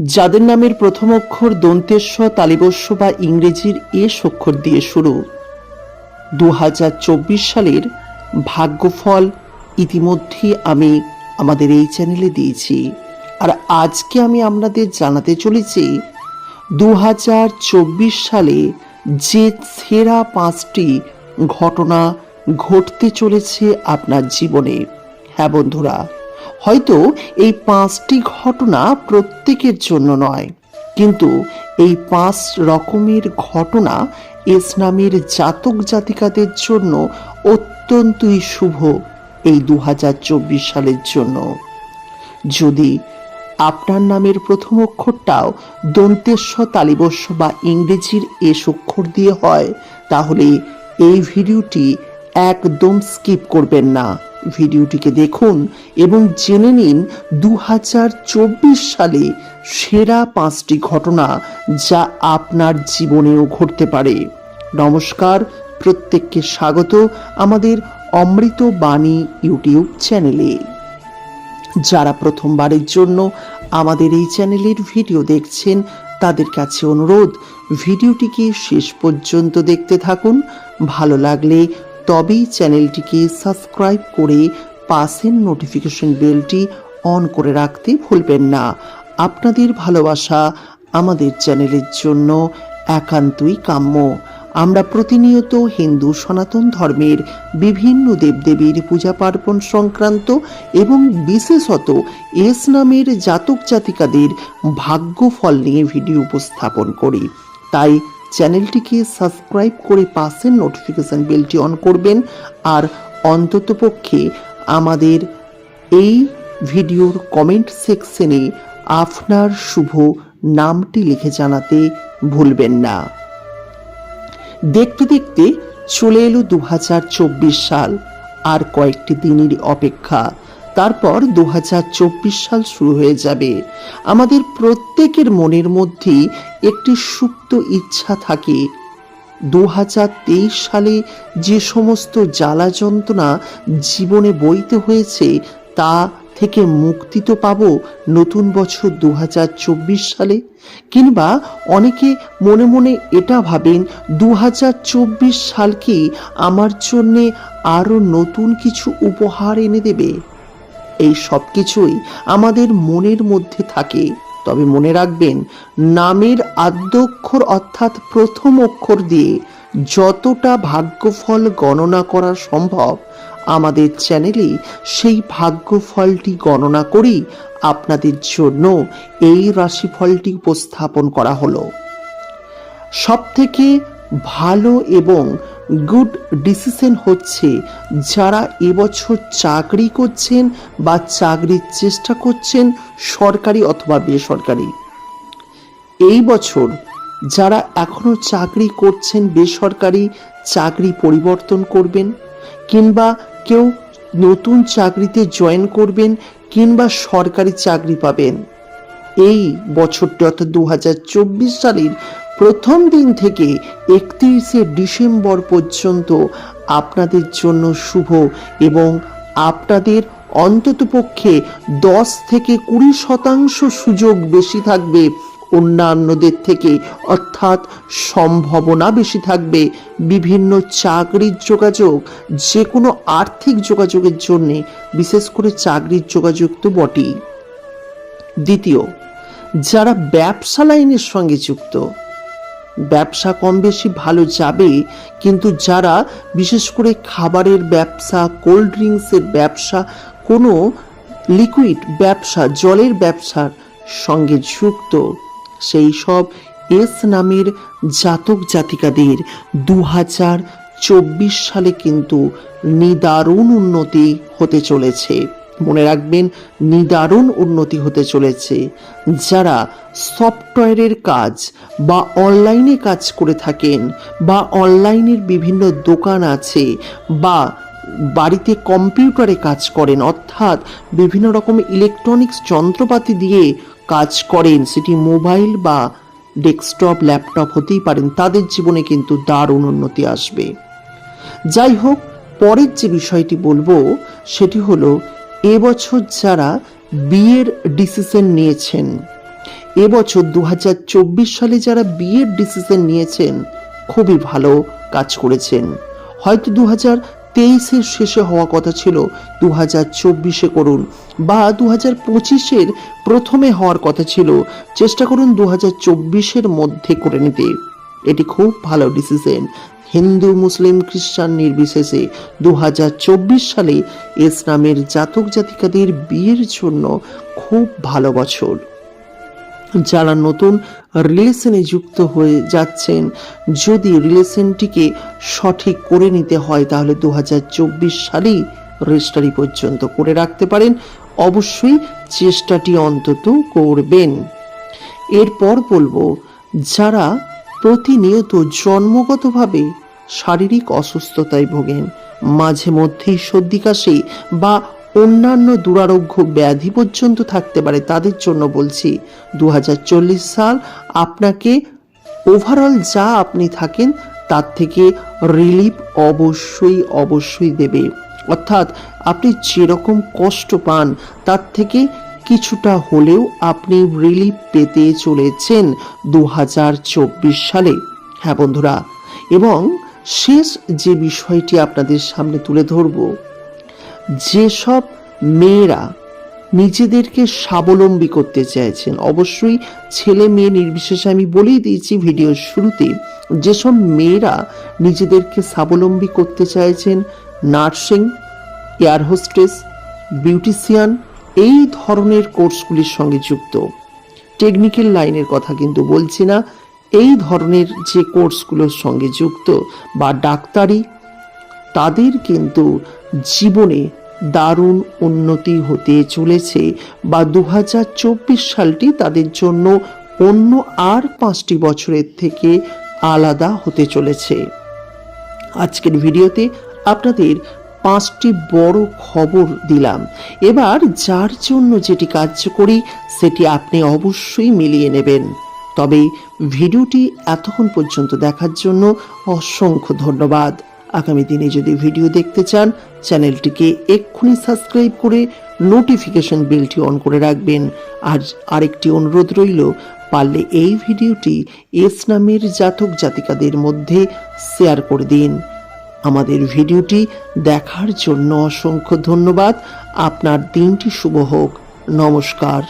যাদের নামের প্রথম অক্ষর দন্তেস্ব তালিবস্য বা ইংরেজির এ অক্ষর দিয়ে শুরু। দু হাজার চব্বিশ সালের ভাগ্যফল ইতিমধ্যে আমি আমাদের এই চ্যানেলে দিয়েছি। আর আজকে আমি আপনাদের জানাতে চলেছি দু হাজার চব্বিশ সালে যে সেরা পাঁচটি ঘটনা ঘটতে চলেছে আপনার জীবনে। হ্যাঁ বন্ধুরা হয়তো এই পাঁচটি ঘটনা প্রত্যেকের জন্য নয়। কিন্তু এই পাঁচ রকমের ঘটনা ইসলামের জাতক জাতিকাদের জন্য অত্যন্তই শুভ এই দু হাজার চব্বিশ সালের জন্য। যদি আপনার নামের প্রথম অক্ষরটাও দন্তেস্ব তালিবস্য বা ইংরেজির এস অক্ষর দিয়ে হয়, তাহলে এই ভিডিওটি একদম স্কিপ করবেন না। ভিডিওটিকে দেখুন এবং জেনে নিন দু হাজার চব্বিশ সালে সেরা পাঁচটি ঘটনা যা আপনার জীবনেও ঘটতে পারে। নমস্কার, প্রত্যেককে স্বাগত আমাদের অমৃত বাণী ইউটিউব চ্যানেলে। যারা প্রথমবারের জন্য আমাদের এই চ্যানেলের ভিডিও দেখছেন, তাদের কাছে অনুরোধ, ভিডিওটিকে শেষ পর্যন্ত দেখতে থাকুন। ভালো লাগলে তবেই চ্যানেলটিকে সাবস্ক্রাইব করে পাশের নোটিফিকেশন বেলটি অন করে রাখতে ভুলবেন না। আপনাদের ভালোবাসা আমাদের চ্যানেলের জন্য একান্তই কাম্য। আমরা প্রতিনিয়ত হিন্দু, সনাতন ধর্মের বিভিন্ন দেবদেবীর পূজা পার্বণ সংক্রান্ত এবং বিশেষত এস নামের জাতক জাতিকাদের ভাগ্যফল নিয়ে ভিডিও উপস্থাপন করি। তাই চ্যানেলটিকে সাবস্ক্রাইব করে পাশের নোটিফিকেশন বেলটি অন করবেন আর অন্ততপক্ষে আমাদের এই ভিডিওর কমেন্ট সেকশনে আপনার শুভ নামটি লিখে জানাতে ভুলবেন না। দেখতে দেখতে চলে এলো দু হাজার চব্বিশ সাল। আর কয়েকটি দিনের অপেক্ষা। তারপর দু হাজার চব্বিশ সাল শুরু হয়ে যাবে। আমাদের প্রত্যেকের মনের মধ্যে একটি সুপ্ত ইচ্ছা থাকে। দু হাজার তেইশ সালে যে সমস্ত জ্বালা যন্ত্রণা জীবনে বইতে হয়েছে, তা থেকে মুক্তি তো পাবো নতুন বছর দু হাজার চব্বিশ সালে। কিংবা অনেকে মনে মনে এটা ভাবেন দু সাল কি আমার জন্যে আরও নতুন কিছু উপহার এনে দেবে? এই সব কিছুই আমাদের মনের মধ্যে থাকে। তবে মনে রাখবেন, নামের আদ্যক্ষর অর্থাৎ প্রথম অক্ষর দিয়ে যতটা ভাগ্যফল গণনা করা সম্ভব, আমাদের চ্যানেলে সেই ভাগ্যফলটি গণনা করি আপনাদের জন্য এই রাশিফলটি উপস্থাপন করা হলো। সব থেকে ভালো এবং গুড ডিসিশন হচ্ছে যারা এবছর চাকরি করছেন বা চাকরির চেষ্টা করছেন সরকারি অথবা বেসরকারি। এই বছর যারা এখনও চাকরি করছেন বেসরকারি, চাকরি পরিবর্তন করবেন কিংবা কেউ নতুন চাকরিতে জয়েন করবেন কিংবা সরকারি চাকরি পাবেন। এই বছরটি অর্থাৎ দু হাজার চব্বিশ সালের প্রথম দিন থেকে একত্রিশে ডিসেম্বর পর্যন্ত আপনাদের জন্য শুভ এবং আপনাদের অন্ততপক্ষে দশ থেকে কুড়ি শতাংশ সুযোগ বেশি থাকবে অন্যান্যদের থেকে, অর্থাৎ সম্ভাবনা বেশি থাকবে বিভিন্ন চাকরির যোগাযোগ যে কোনো আর্থিক যোগাযোগের জন্যে, বিশেষ করে চাকরির যোগাযোগ তো বটেই। দ্বিতীয়, যারা ব্যবসা লাইনের সঙ্গে যুক্ত ব্যবসা কম বেশি ভালো যাবে, কিন্তু যারা বিশেষ করে খাবারের ব্যবসা কোল্ড ড্রিঙ্কসের ব্যবসা, কোনো লিকুইড ব্যবসা, জলের ব্যবসার সঙ্গে যুক্ত, সেই সব এস নামের জাতক জাতিকাদের দু হাজার চব্বিশ সালে কিন্তু নিদারুণ উন্নতি হতে চলেছে। মনে রাখবেন, নিদারুণ উন্নতি হতে চলেছে। যারা সফটওয়্যারের কাজ বা অনলাইনে কাজ করে থাকেন বা অনলাইনের বিভিন্ন দোকান আছে বা বাড়িতে কম্পিউটারে কাজ করেন, অর্থাৎ বিভিন্ন রকম ইলেকট্রনিক্স যন্ত্রপাতি দিয়ে কাজ করেন, সেটি মোবাইল বা ডেস্কটপ, ল্যাপটপ হতেই পারেন, তাদের জীবনে কিন্তু দারুণ উন্নতি আসবে। যাই হোক, পরের যে বিষয়টি বলব, সেটি হলো এবছর যারা বিয়ের ডিসিশন নিয়েছেন এবছর দু হাজার চব্বিশ সালে যারা বিয়ের ডিসিশন নিয়েছেন, খুবই ভালো কাজ করেছেন। হয়তো দু হাজার তেইশের শেষে হওয়া কথা ছিল দু হাজার চব্বিশে করুন বা দু হাজার পঁচিশের প্রথমে হওয়ার কথা ছিল, চেষ্টা করুন দু হাজার চব্বিশের মধ্যে করে নিতে। এটি খুব ভালো ডিসিশন হিন্দু, মুসলিম, খ্রিস্টান নির্বিশেষে দু হাজার চব্বিশ সালে ইসলামের জাতক জাতিকাদের বিয়ের জন্য খুব ভালো বছর। যারা নতুন রিলেশনে যুক্ত হয়ে যাচ্ছেন, যদি রিলেশনটিকে সঠিক করে নিতে হয়, তাহলে দু হাজার চব্বিশ সালেই রেজিস্টারি পর্যন্ত করে রাখতে পারেন। অবশ্যই চেষ্টাটি অন্তত করবেন। এরপর বলব, যারা প্রতিনিয়ত জন্মগতভাবে শারীরিক অসুস্থতায় ভোগেন। মাঝে মধ্যেই সর্দি, কাশি বা অন্যান্য দুরারোগ্য ব্যাধি পর্যন্ত থাকতে পারে তাদের জন্য বলছি। দু হাজার চল্লিশ সাল আপনাকে ওভারঅল যা আপনি থাকেন তার থেকে রিলিফ অবশ্যই অবশ্যই দেবে। অর্থাৎ আপনি যেরকম কষ্ট পান তার থেকে কিছুটা হলেও আপনি রিলিফ পেতে চলেছেন দু হাজার চব্বিশ সালে। হ্যাঁ বন্ধুরা, এবং শেষ যে বিষয়টি আপনাদের সামনে তুলে ধরবো, যেসব মেয়েরা নিজেদেরকে স্বাবলম্বী করতে চাইছেন, অবশ্যই ছেলে মেয়ে নির্বিশেষে আমি বলেই দিয়েছি ভিডিওর শুরুতে, যেসব মেয়েরা নিজেদেরকে স্বাবলম্বী করতে চাইছেন, নার্সিং, এয়ার হোস্টেস, বিউটিশিয়ান এই ধরনের কোর্সগুলির সঙ্গে যুক্ত। টেকনিক্যাল লাইনের কথা কিন্তু বলছি না। এই ধরনের যে কোর্সগুলোর সঙ্গে যুক্ত বা ডাক্তারি, তাদের কিন্তু জীবনে দারুণ উন্নতি হতে চলেছে বা দু হাজার চব্বিশ সালটি তাদের জন্য অন্য আর পাঁচটি বছরের থেকে আলাদা হতে চলেছে। আজকের ভিডিওতে আপনাদের পাঁচটি বড় খবর দিলাম। এবার যার জন্য যেটি কার্যকরী, সেটি আপনি অবশ্যই মিলিয়ে নেবেন। তবে ভিডিওটি এতক্ষণ পর্যন্ত দেখার জন্য অসংখ্য ধন্যবাদ। আগামী দিনে যদি ভিডিও দেখতে চান, চ্যানেলটিকে এক্ষুনি সাবস্ক্রাইব করে নোটিফিকেশন বেলটি অন করে রাখবেন। আর আরেকটি অনুরোধ রইল, পারলে এই ভিডিওটি এস নামের জাতক জাতিকাদের মধ্যে শেয়ার করে দিন। আমাদের ভিডিওটি দেখার জন্য অসংখ্য ধন্যবাদ। আপনার দিনটি শুভ হোক। নমস্কার।